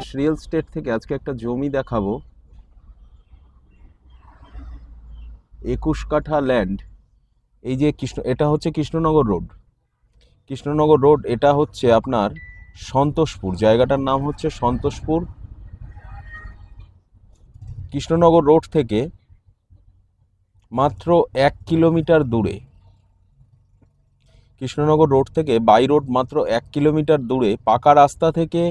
Das real estate থেকে আজকে একটা জমি দেখাবো। একুশ কাঠা ল্যান্ড এই যে কৃষ্ণ, এটা হচ্ছে কৃষ্ণনগর রোড কৃষ্ণনগর রোড এটা হচ্ছে আপনার সন্তোষপুর। জায়গাটার নাম হচ্ছে সন্তোষপুর। কৃষ্ণনগর রোড থেকে মাত্র এক কিলোমিটার দূরে। কৃষ্ণনগর রোড থেকে বাই রোড মাত্র এক কিলোমিটার দূরে, পাকা রাস্তা থেকে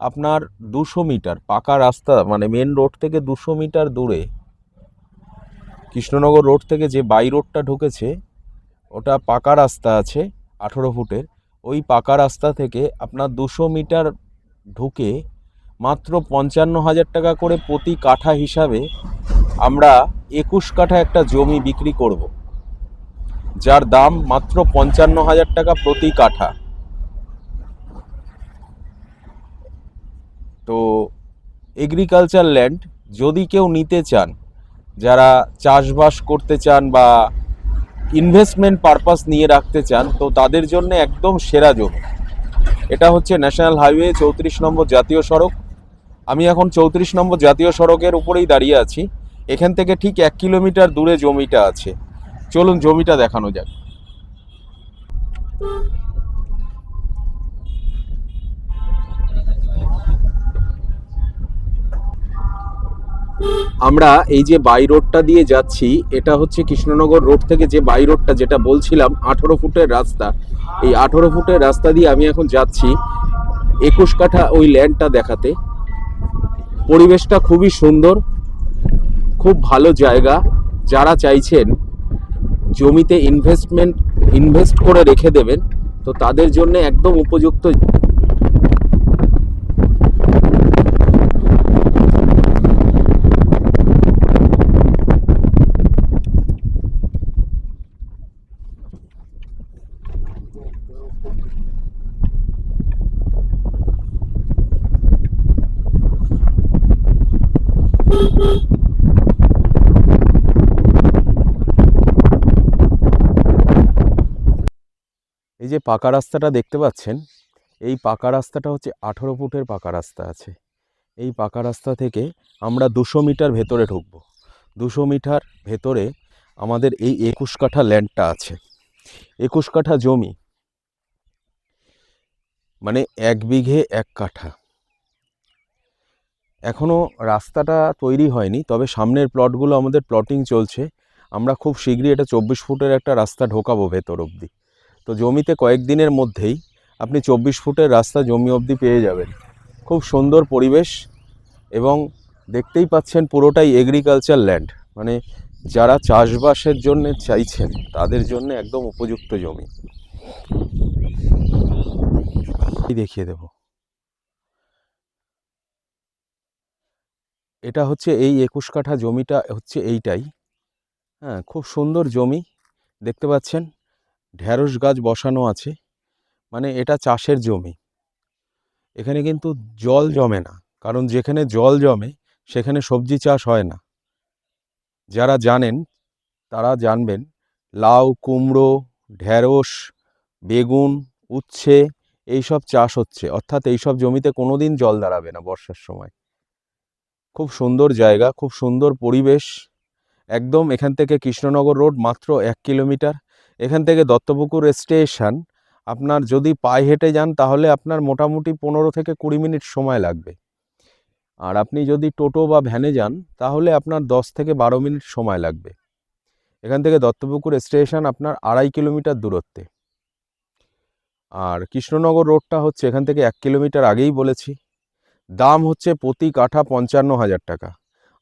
আপনার দুশো মিটার পাকা রাস্তা মানে মেন রোড থেকে দুশো মিটার দূরে, কৃষ্ণনগর রোড থেকে যে বাই রোডটা ঢুকেছে, ওটা পাকা রাস্তা আছে আঠেরো ফুটের। ওই পাকা রাস্তা থেকে আপনার দুশো মিটার ঢুকে মাত্র পঞ্চান্ন হাজার টাকা করে প্রতি কাঠা হিসাবে আমরা একুশ কাঠা একটা জমি বিক্রি করব, যার দাম মাত্র পঞ্চান্ন হাজার টাকা প্রতি কাঠা তো এগ্রিকালচার ল্যান্ড যদি কেউ নিতে চান, যারা চাষবাস করতে চান বা ইনভেস্টমেন্ট পারপাস নিয়ে রাখতে চান, তো তাদের জন্য একদম সেরা জমি। এটা হচ্ছে ন্যাশনাল হাইওয়ে চৌত্রিশ নম্বর জাতীয় সড়ক। আমি এখন চৌত্রিশ নম্বর জাতীয় সড়কের উপরেই দাঁড়িয়ে আছি। এখান থেকে ঠিক এক কিলোমিটার দূরে জমিটা আছে। চলুন জমিটা দেখানো যাক। আমরা এই যে বাই রোডটা দিয়ে যাচ্ছি, এটা হচ্ছে কৃষ্ণনগর রোড থেকে যে বাই রোডটা যেটা বলছিলাম, আঠেরো ফুটের রাস্তা। এই আঠেরো ফুটের রাস্তা দিয়ে আমি এখন যাচ্ছি একুশ কাঠা ওই ল্যান্ডটা দেখাতে। পরিবেশটা খুবই সুন্দর, খুব ভালো জায়গা। যারা চাইছেন জমিতে ইনভেস্টমেন্ট ইনভেস্ট করে রেখে দেবেন, তো তাদের জন্য একদম উপযুক্ত এই যে পাকা রাস্তাটা দেখতে পাচ্ছেন, এই পাকা রাস্তাটা হচ্ছে আঠেরো ফুটের পাকা রাস্তা আছে। এই পাকা রাস্তা থেকে আমরা দুশো মিটার ভেতরে ঢুকবো। দুশো মিটার ভেতরে আমাদের এই একুশ কাঠা ল্যান্ডটা আছে। একুশ কাঠা জমি মানে এক বিঘে এক কাঠা। এখনও রাস্তাটা তৈরি হয়নি, তবে সামনের প্লটগুলো আমাদের প্লটিং চলছে। আমরা খুব শীঘ্রই এটা চব্বিশ ফুটের একটা রাস্তা ঢোকাবো ভেতর অবধি। তো জমিতে কয়েকদিনের মধ্যেই আপনি চব্বিশ ফুটের রাস্তা জমি অবধি পেয়ে যাবেন। খুব সুন্দর পরিবেশ এবং দেখতেই পাচ্ছেন পুরোটাই এগ্রিকালচার ল্যান্ড মানে যারা চাষবাসের জন্য চাইছেন, তাদের জন্য একদম উপযুক্ত জমি। দেখিয়ে দেব। এটা হচ্ছে এই একুশ কাঠা জমিটা হচ্ছে এইটাই। হ্যাঁ খুব সুন্দর জমি, দেখতে পাচ্ছেন? ঢ্যাঁড়স গাছ বসানো আছে। মানে এটা চাষের জমি। এখানে কিন্তু জল জমে না, কারণ যেখানে জল জমে, সেখানে সবজি চাষ হয় না। যারা জানেন, তারা জানবেন, লাউ, কুমড়ো ঢ্যাঁড়স বেগুন, উচ্ছে, এইসব চাষ হচ্ছে। অর্থাৎ এইসব জমিতে কোনো দিন জল দাঁড়াবে না বর্ষার সময়। খুব সুন্দর জায়গা, খুব সুন্দর পরিবেশ। একদম এখান থেকে কৃষ্ণনগর রোড মাত্র এক কিলোমিটার। এখান থেকে দত্তপুকুর স্টেশন। আপনার যদি পায়ে হেঁটে যান তাহলে আপনার মোটামুটি পনেরো থেকে কুড়ি মিনিট সময় লাগবে। আর আপনি যদি টোটো বা ভ্যানে যান তাহলে আপনার দশ থেকে বারো মিনিট সময় লাগবে। এখান থেকে দত্তপুকুর স্টেশন আপনার আড়াই কিলোমিটার দূরত্বে। আর কৃষ্ণনগর রোডটা হচ্ছে এখান থেকে এক কিলোমিটার আগেই বলেছি। দাম হচ্ছে প্রতি কাঠা পঞ্চান্ন হাজার টাকা।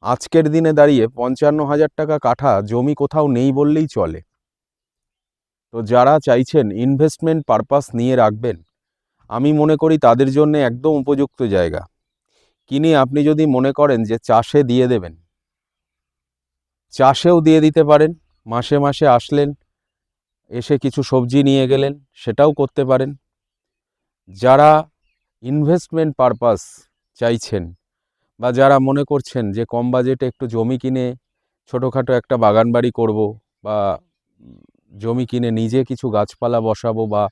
আজকের দিনে দাঁড়িয়ে পঞ্চান্ন হাজার টাকা কাঠা জমি কোথাও নেই বললেই চলে। তো যারা চাইছেন ইনভেস্টমেন্ট পারপাস নিয়ে রাখবেন, আমি মনে করি তাদের জন্য একদম উপযুক্ত জায়গা। কিনে আপনি যদি মনে করেন যে চাষে দিয়ে দেবেন, চাষেও দিয়ে দিতে পারেন, মাসে মাসে আসলেন, এসে কিছু সবজি নিয়ে গেলেন, সেটাও করতে পারেন। যারা ইনভেস্টমেন্ট পারপাস চাইছেন বা যারা মনে করছেন যে কম বাজেটে একটু জমি কিনে ছোটোখাটো একটা বাগান বাড়ি করব বা জমি কিনে নিজে কিছু গাছপালা বসাবো বা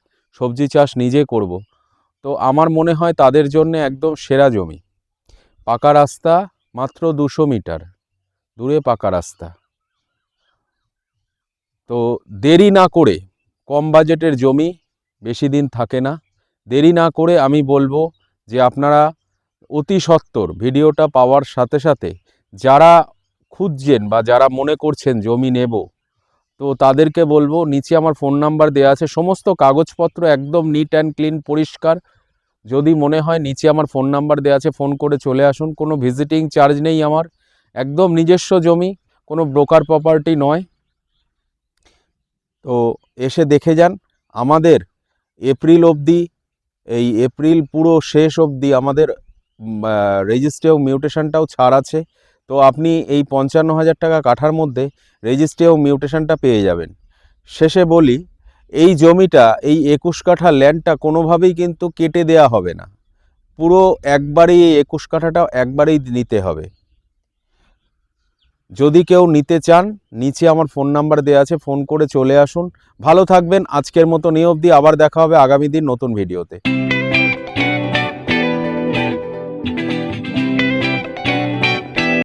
সবজি চাষ নিজে করব, তো আমার মনে হয় তাদের জন্য একদম সেরা জমি। পাকা রাস্তা মাত্র দুশো মিটার, দূরে পাকা রাস্তা। তো দেরি না করে কম বাজেটের জমি বেশি দিন থাকে না, দেরি না করে আমি বলব যে আপনারা অতি সত্বর ভিডিওটা পাওয়ার সাথে সাথে যারা খুঁজছেন বা যারা মনে করছেন জমি নেব, তো তাদেরকে বলব, নিচে আমার ফোন নাম্বার দেওয়া আছে, সমস্ত কাগজপত্র একদম নিট অ্যান্ড ক্লিন পরিষ্কার। যদি মনে হয় নিচে আমার ফোন নাম্বার দেওয়া আছে, ফোন করে চলে আসুন, কোনো ভিজিটিং চার্জ নেই আমার। একদম নিজস্ব জমি, কোনো ব্রোকার প্রপার্টি নয়। তো এসে দেখে যান, আমাদের এপ্রিল অবধি, এই এপ্রিল পুরো শেষ অবধি আমাদের রেজিস্ট্রি ও মিউটেশনটাও ছাড় আছে। তো আপনি এই পঞ্চান্ন হাজার টাকা কাঠার মধ্যে রেজিস্ট্রি ও মিউটেশনটা পেয়ে যাবেন। শেষে বলি, এই জমিটা, এই একুশ কাঠা ল্যান্ডটা কোনোভাবেই কিন্তু কেটে দেয়া হবে না। পুরো একবারেই এই একুশ কাঠাটা একবারেই নিতে হবে। যদি কেউ নিতে চান, নিচে আমার ফোন নাম্বার দেওয়া আছে, ফোন করে চলে আসুন। ভালো থাকবেন, আজকের মতো নিয়ে অবধি। আবার দেখা হবে আগামী দিন নতুন ভিডিওতে।